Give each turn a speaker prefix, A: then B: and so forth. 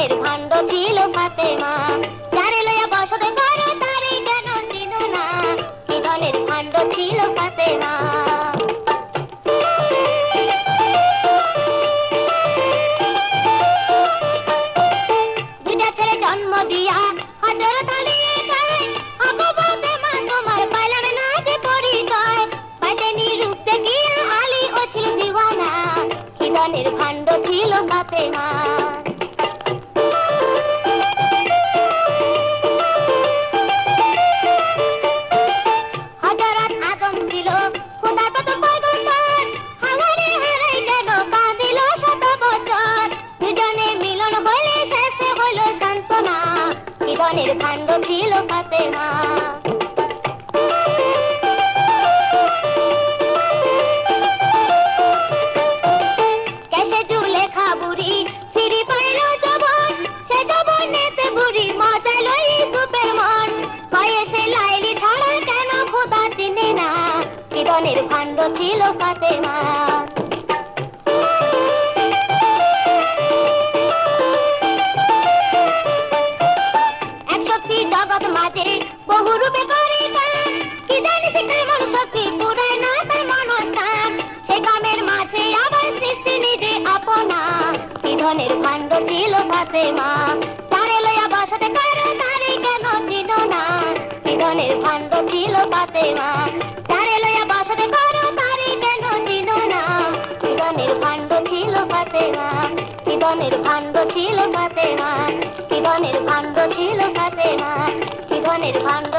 A: ধনের ভাণ্ড ছিল ফাতেমা। যারে লইয়া বসত করো তারে কেন চিন না কি ধনের ভাণ্ড ছিল ফাতেমা। জন্ম দিয়া হাজার তালিয়ে যায় আবু ফাতেমা তোমার না আলী ছিল দিওয়ানা। ফাতেমা। কেন খোদা চিনে না জীবনের ভাণ্ড ছিল ফাতেমা শক্তি জগৎ মাঝে বহু রূপে করে কাজ কি জানি শিখায় মন শক্তি পুরায় না তার মনস্থান সে কামের মাঝে আবার সৃষ্টি নিজে আপনা কি ধনের ভাণ্ড ছিল ফাতেমা তারে লইয়া বসতে কারও তারে কেন চিনো না। কি ধনের ভাণ্ড ছিল ফাতেমা তারে লইয়া বসতে কারও তারে কেন চিনো না। কি ধনের ছিল ফাতেমা কি ধনের ভাণ্ড ছিল ফাতেমা কি ধনের ভাণ্ড